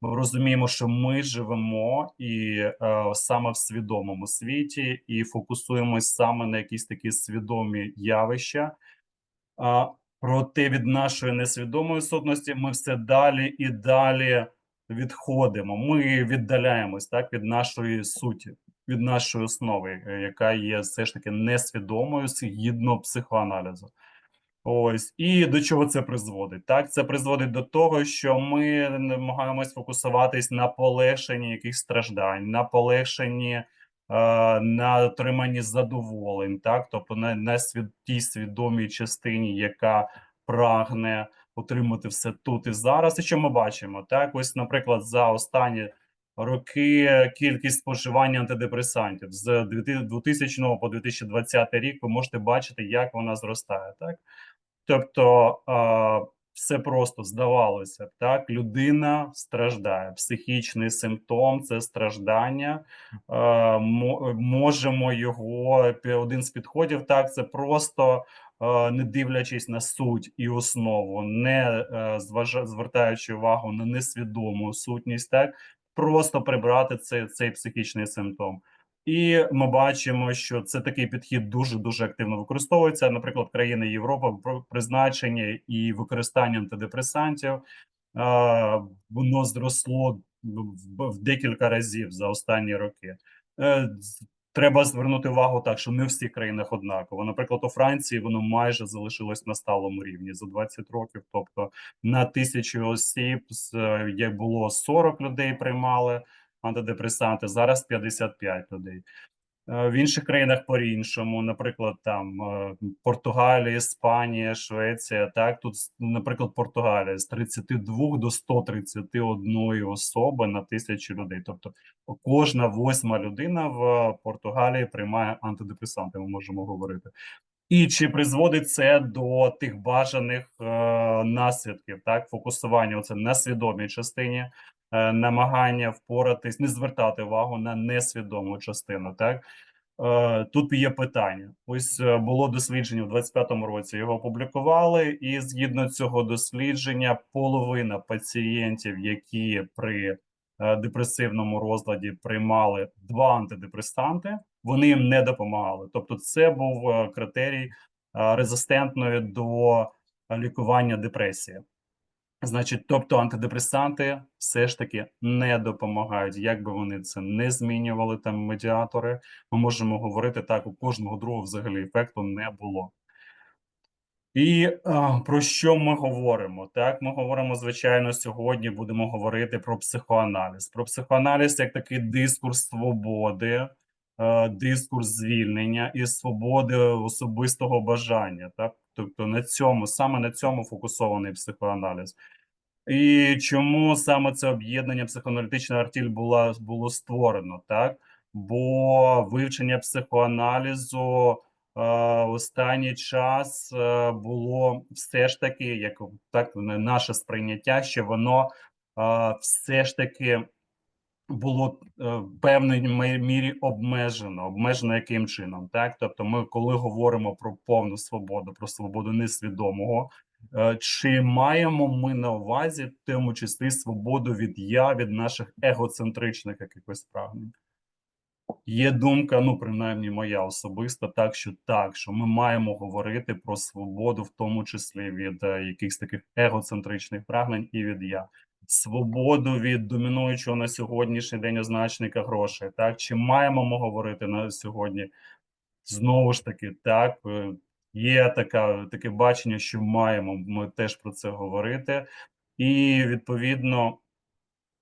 ми розуміємо, що ми живемо і е, саме в свідомому світі, і фокусуємось саме на якісь такі свідомі явища. А проте від нашої несвідомої сутності ми все далі і далі відходимо. Ми віддаляємось так від нашої суті, від нашої основи, е, яка є все ж таки несвідомою згідно психоаналізу. Ось і до чого це призводить? Так, це призводить до того, що ми намагаємось фокусуватись на полегшенні якихось страждань, на полегшенні, е, на отриманні задоволень, так, тобто на, на свід, тій свідомій частині, яка прагне отримати все тут і зараз. І що ми бачимо? Так, ось, наприклад, за останні роки кількість споживання антидепресантів з 2000 по 2020 рік ви можете бачити, як вона зростає, так. Тобто а, все просто здавалося б, так людина страждає. Психічний симптом це страждання. Мо- можемо його один з підходів. Так, це просто а, не дивлячись на суть і основу, не е, зважа- звертаючи увагу на несвідому сутність, так просто прибрати цей, цей психічний симптом. І ми бачимо, що це такий підхід дуже дуже активно використовується. Наприклад, країни Європи призначення і використання антидепресантів воно зросло в, декілька разів за останні роки. Е, Треба звернути увагу так, що не в всіх країнах однаково. Наприклад, у Франції воно майже залишилось на сталому рівні за 20 років. Тобто на тисячу осіб е, як було 40 людей приймали антидепресанти, зараз 55 людей. Е, В інших країнах по-іншому, наприклад, там е, Португалія, Іспанія, Швеція. Так, тут, наприклад, Португалія з 32 до 131 особи на тисячу людей. Тобто кожна восьма людина в Португалії приймає антидепресанти, ми можемо говорити. І чи призводить це до тих бажаних е, наслідків, так, фокусування оце на свідомій частині, намагання впоратись, не звертати увагу на несвідому частину, так? Е, Тут є питання. Ось е, було дослідження в 25-му році. Його опублікували, і згідно цього дослідження, половина пацієнтів, які при е, депресивному розладі приймали два антидепресанти, вони їм не допомагали. Тобто, це був е, критерій е, резистентної до е, лікування депресії. Значить, тобто антидепресанти все ж таки не допомагають. Як би вони це не змінювали там медіатори, ми можемо говорити так: у кожного другого взагалі ефекту не було. І а, про що ми говоримо? Так, ми говоримо, звичайно, сьогодні будемо говорити про психоаналіз. Про психоаналіз як такий дискурс свободи, е, дискурс звільнення і свободи особистого бажання. Так, тобто на цьому саме на цьому фокусований психоаналіз. І чому саме це об'єднання психоаналітична артіль була було створено, так? Бо вивчення психоаналізу е, останній час е, було все ж таки, як так наше сприйняття, що воно е, все ж таки було е, в певній мірі обмежено. Обмежено яким чином? Так, тобто, ми, коли говоримо про повну свободу, про свободу несвідомого, е, чи маємо ми на увазі в тому числі свободу від я, від наших егоцентричних якихось прагнень? Є думка, ну принаймні моя особиста, так що так, що ми маємо говорити про свободу, в тому числі від е, якихось таких егоцентричних прагнень і від я, свободу від домінуючого на сьогоднішній день означника грошей. Так чи маємо ми говорити на сьогодні? Знову ж таки, так е, є така таке бачення, що маємо ми теж про це говорити, і відповідно.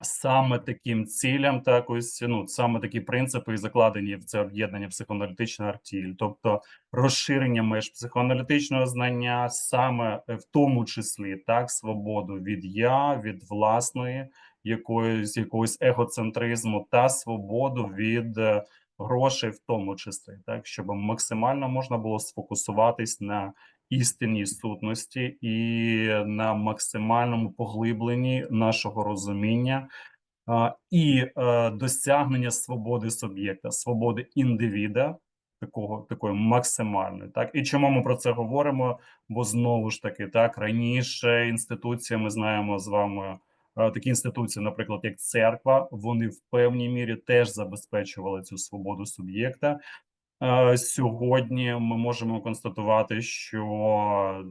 Саме таким цілям, так ось ну саме такі принципи закладені в це об'єднання психоаналітична артіль, тобто розширення меж психоаналітичного знання, саме е, в тому числі так, свободу від я, від власної якоїсь якогось егоцентризму та свободу від е, грошей, в тому числі, так щоб максимально можна було сфокусуватись на істинній сутності і на максимальному поглибленні нашого розуміння а, і е, досягнення свободи суб'єкта, свободи індивіда, такого такої максимальної. Так і чому ми про це говоримо? Бо знову ж таки, так раніше інституція, ми знаємо з вами е, такі інституції, наприклад, як церква, вони в певній мірі теж забезпечували цю свободу суб'єкта. Е, Сьогодні ми можемо констатувати, що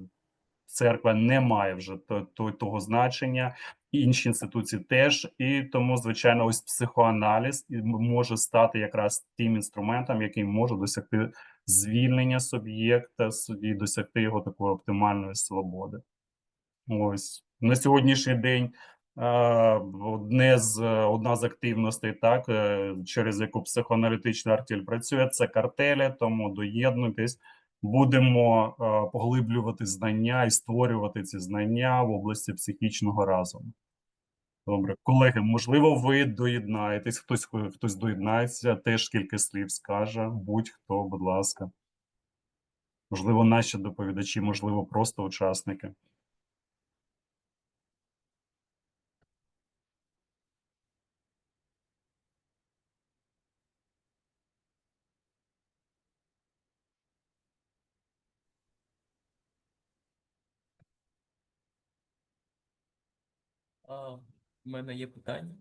церква не має вже то, то, того значення, інші інституції теж. І тому, звичайно, ось психоаналіз може стати якраз тим інструментом, який може досягти звільнення суб'єкта і досягти його такої оптимальної свободи. Ось на сьогоднішній день одне з одна з активностей, так е, через яку психоаналітичний артель працює, це картелі. Тому доєднуйтесь, будемо е, поглиблювати знання і створювати ці знання в області психічного разуму. Добре, колеги, можливо, ви доєднаєтесь, хтось хтось доєднається, теж кілька слів скаже. Будь-хто, будь ласка. Можливо, наші доповідачі, можливо, просто учасники. А, в мене є питання.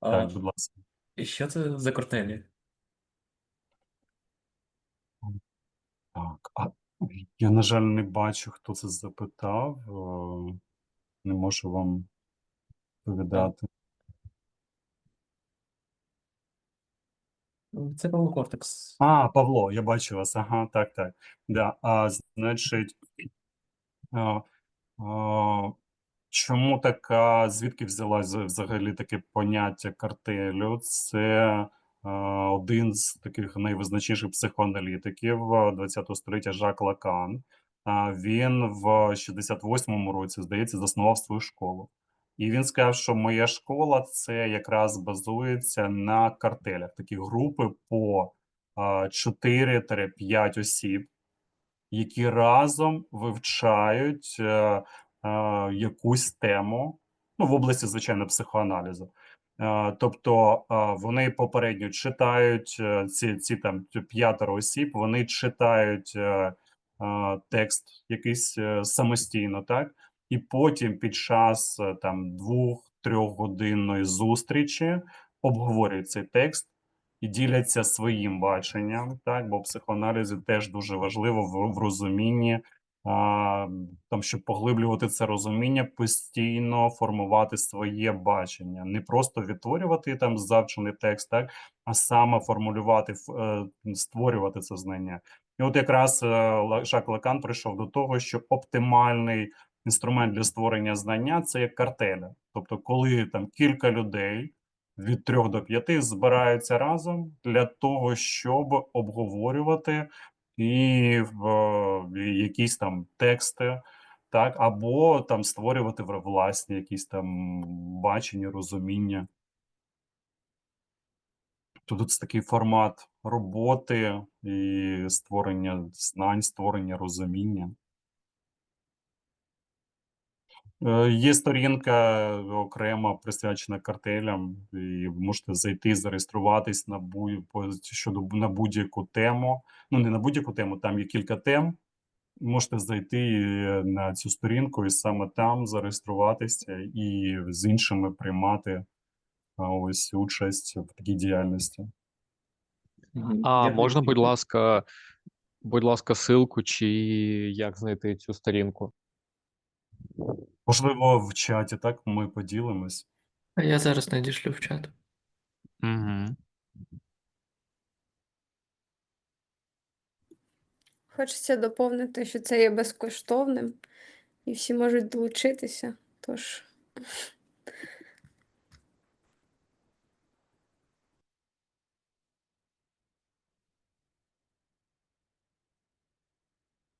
Так, будь ласка. що це за картелі? Так, а я, на жаль, не бачу, хто це запитав. е, Не можу вам відповідати. Це Павло Кортекс. А, Павло, я бачу вас. Ага, так, так. Да, а, значить, а, а, чому така, звідки взялась взагалі таке поняття картелю? Це один з таких найвизначніших психоаналітиків ХХ століття Жак Лакан. Він в 68-му році, здається, заснував свою школу. І він сказав, що моя школа це якраз базується на картелях, такі групи по 4-5 осіб, які разом вивчають е, якусь тему, ну, в області, звичайно, психоаналізу. Е, Тобто е, вони попередньо читають е, ці, ці там п'ятеро осіб, вони читають е, е, текст якийсь е, самостійно, так? І потім під час е, там двох-трьохгодинної зустрічі обговорюють цей текст і діляться своїм баченням, так? Бо в психоаналізі теж дуже важливо в, в розумінні, там, щоб поглиблювати це розуміння, постійно формувати своє бачення, не просто відтворювати там завчений текст, так, а саме формулювати, е, створювати це знання. І от якраз е, Жак Лекан прийшов до того, що оптимальний інструмент для створення знання це як картеля. Тобто, коли там кілька людей від трьох до п'яти збираються разом для того, щоб обговорювати і в е, якісь там тексти, так, або там створювати власні якісь там бачення, розуміння. То тут такий формат роботи і створення знань, створення розуміння. Є сторінка окремо присвячена картелям, і ви можете зайти, зареєструватись на будь щодо на будь-яку тему. Ну не на будь-яку тему, там є кілька тем. Можете зайти е, на цю сторінку і саме там зареєструватися і з іншими приймати ось участь в такій діяльності. А можна, будь ласка, будь ласка, ссылку чи як знайти цю сторінку? Можливо, в чаті так ми поділимось. А я зараз надішлю в чат. Угу. Хочеться доповнити, що це є безкоштовним і всі можуть долучитися. Тож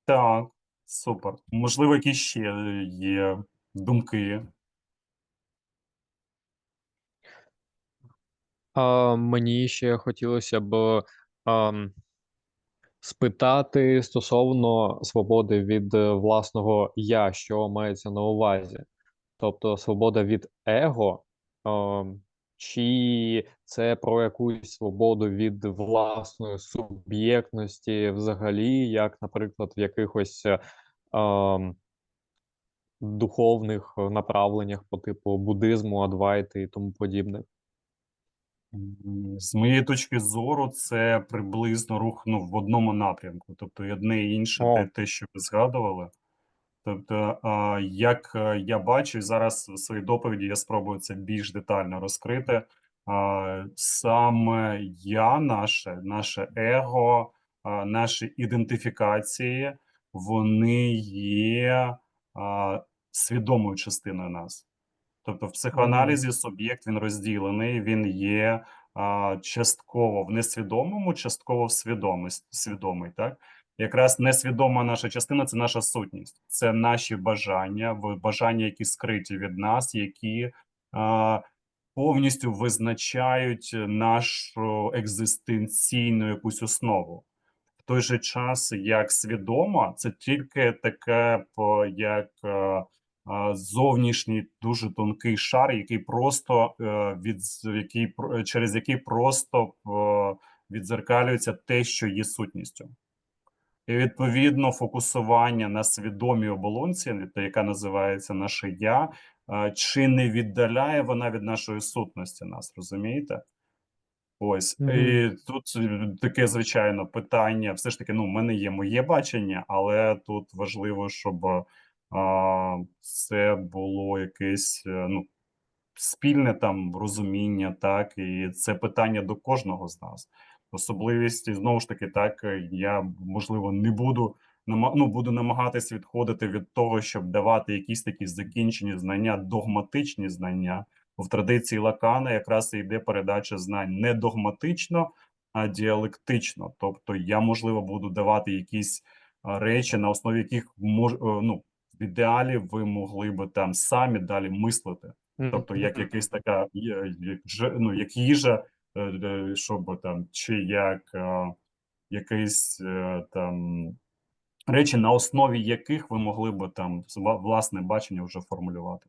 Так, супер. Можливо, якісь ще є думки. А, мені ще хотілося б ам, спитати стосовно свободи від е, власного я, що мається на увазі. Тобто свобода від его, ам, чи це про якусь свободу від власної суб'єктності взагалі, як, наприклад, в якихось ам, духовних е, направленнях по типу буддизму, адвайти і тому подібне? З моєї точки зору, це приблизно рух ну, в одному напрямку. Тобто, і одне і інше, О. те, те, що ви згадували. Тобто, а, як е, я бачу, зараз в своїй доповіді я спробую це більш детально розкрити. А, Саме я, наше, наше его, а, наші ідентифікації, вони є а, свідомою частиною нас. Тобто, в психоаналізі суб'єкт він розділений, він є а, частково в несвідомому, частково в свідомості, свідомий, так? Якраз несвідома наша частина це наша сутність, це наші бажання, бажання, які скриті від нас, які а, повністю визначають нашу екзистенційну якусь основу. В той же час, як свідома, це тільки таке, як е, а, зовнішній дуже тонкий шар, який просто е, від який через який просто е, відзеркалюється те, що є сутністю. І відповідно фокусування на свідомій оболонці, яка називається наше я, е, чи не віддаляє вона від нашої сутності нас, розумієте? Ось Мгм. і тут е, таке звичайно питання. Все ж таки, ну, в мене є моє бачення, але тут важливо, щоб це було якесь е, ну, спільне там розуміння, так, і це питання до кожного з нас. Особливість, знову ж таки, так, е, я можливо не буду ну, буду намагатись відходити від того, щоб давати якісь такі закінчені знання, догматичні знання. В традиції Лакана якраз і йде передача знань не догматично, а діалектично. Тобто, я можливо буду давати якісь речі, на основі яких мож, е, ну, в ідеалі ви могли би там самі далі мислити. Тобто, як якась така же- ну, як їжа, е, е, щоб там, чи як е, якийсь е, там речі, на основі яких ви могли би там власне бачення вже формулювати.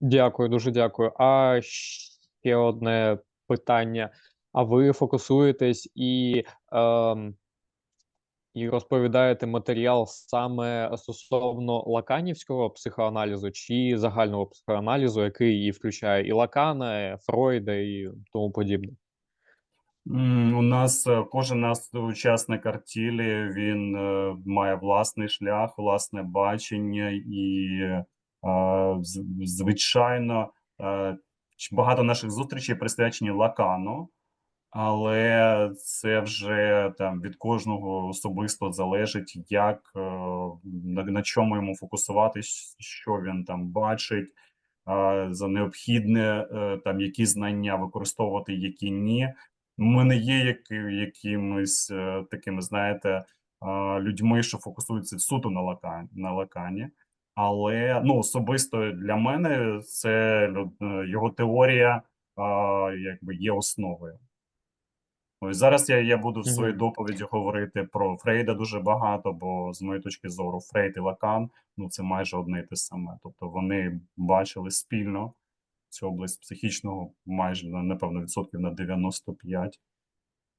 Дякую, дуже дякую. А ще одне питання. А ви фокусуєтесь і, ем, і розповідаєте матеріал саме стосовно лаканівського психоаналізу чи загального психоаналізу, який і включає і Лакана, і Фройда і тому подібне? У нас е, кожен нас учасник артілі, він е, має власний шлях, власне бачення, і е, звичайно, багато наших зустрічей присвячені Лакану, але це вже там від кожного особисто залежить, як е, на, на чому йому фокусуватись, що він там бачить, за необхідне е, там які знання використовувати, які ні. Ми не є які, якимись е, такими, знаєте, людьми, що фокусуються суто на лакані, на лакані. Але ну особисто для мене це його теорія, якби є основою. Ось зараз я, я буду в своїй доповіді говорити про Фрейда дуже багато, бо з моєї точки зору, Фрейд і Лакан ну це майже одне і те саме. Тобто вони бачили спільно цю область психічного майже на напевно відсотків на 95.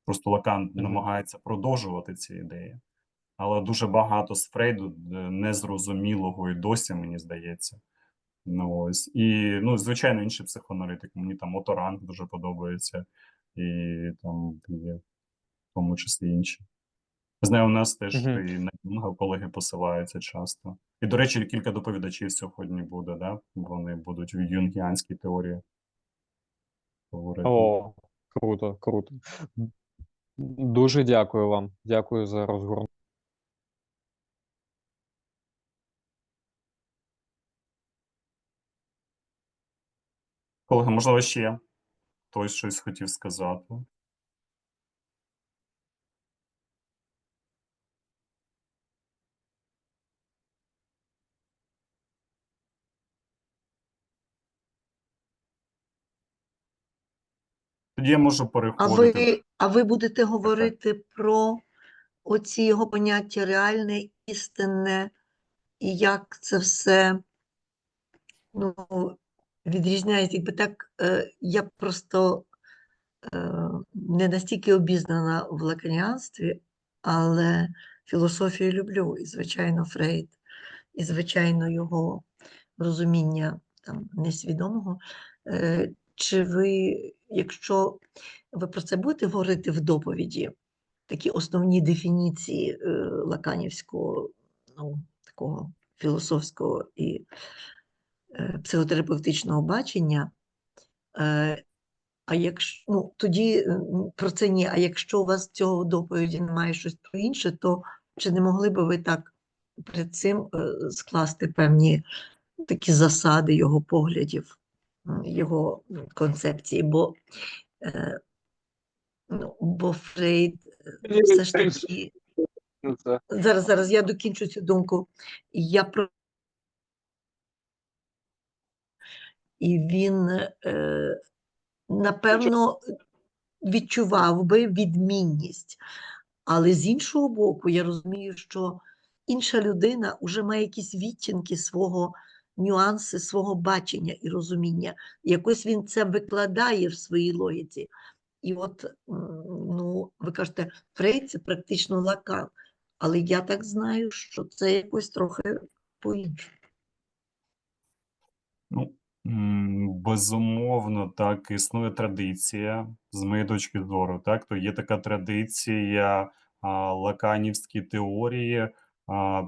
Просто Лакан намагається продовжувати ці ідеї, але дуже багато з Фрейду е, незрозумілого і досі, мені здається. Ну ось і ну, звичайно, інші психоаналітики. Мені там Моторанг дуже подобається, і там є в тому числі інші. Знаю, у нас теж Мгм. і на Юнга колеги посилаються часто. І, до речі, кілька доповідачів сьогодні буде, да? Вони будуть в юнгіанській теорії говорити. О, круто, круто. Дуже дякую вам. Дякую за розгорнення. Колеги, можливо, ще хтось щось хотів сказати. Тоді я можу А ви, а ви будете говорити про оці його поняття реальне, істинне, і як це все ну, відрізняється. Якби так, е, я просто е, не настільки обізнана в лаканіанстві, але філософію люблю, і, звичайно, Фрейд і, звичайно, його розуміння там несвідомого. Е, Чи ви, якщо ви про це будете говорити в доповіді, такі основні дефініції лаканівського, ну, такого філософського і психотерапевтичного бачення, е, а якщо ну, тоді е, про це ні. А якщо у вас цього доповіді немає щось про інше, то чи не могли би ви так перед цим е, скласти певні такі засади його поглядів, його концепції? Бо, е, ну, бо Фрейд е, все ж таки. Зараз, зараз я докінчу цю думку. Я про і він, е, напевно, відчував би відмінність. Але з іншого боку, я розумію, що інша людина вже має якісь відтінки свого нюанси, свого бачення і розуміння. Якось він це викладає в своїй логіці. І от, ну, ви кажете, Фрейд це практично Лакан. Але я так знаю, що це якось трохи по-іншому. Ну, безумовно, так, існує традиція, з моєї точки зору, так, то є така традиція а, лаканівські теорії а,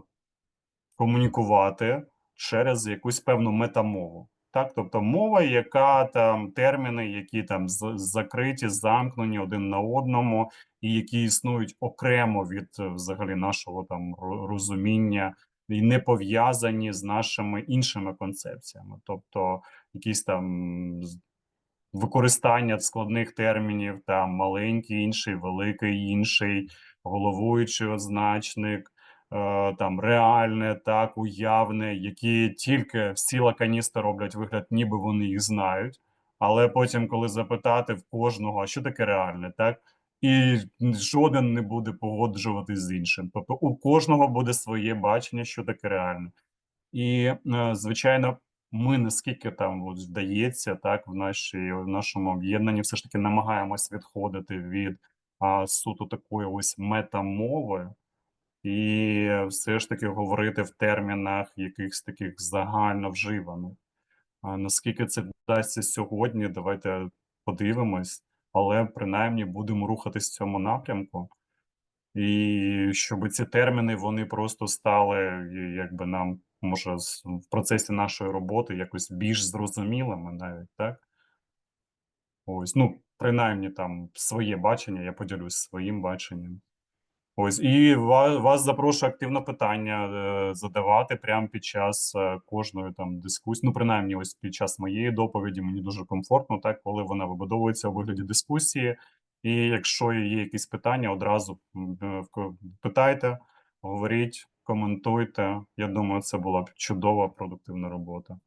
комунікувати через якусь певну метамову. Так, тобто мова, яка там терміни, які там з- закриті, замкнені один на одному, і які існують окремо від взагалі нашого там ро- розуміння і не пов'язані з нашими іншими концепціями, тобто якісь там використання складних термінів, там маленький інший, великий інший, головуючий означник, е, там реальне, так, уявне, які тільки всі лаканісти роблять вигляд, ніби вони їх знають. Але потім, коли запитати в кожного, що таке реальне, так? І жоден не буде погоджуватись з іншим. Тобто у кожного буде своє бачення, що таке реальне. І, е, звичайно, ми наскільки там от вдається, так, в нашій в нашому об'єднанні все ж таки намагаємось відходити від а, суто такої ось метамови, і все ж таки говорити в термінах якихось таких загально вживаних. А наскільки це вдасться сьогодні, давайте подивимось, але принаймні будемо рухатись в цьому напрямку. І щоб ці терміни вони просто стали, якби нам може в процесі нашої роботи якось більш зрозумілими, навіть так. Ось, ну, принаймні там своє бачення, я поділюсь своїм баченням. Ось, і вас, вас запрошую активно питання е, задавати прямо під час е, кожної там дискусії. Ну, принаймні, ось під час моєї доповіді мені дуже комфортно, так, коли вона вибудовується у вигляді дискусії. І якщо є якісь питання, одразу е, питайте, говоріть, коментуйте. Я думаю, це була б чудова продуктивна робота.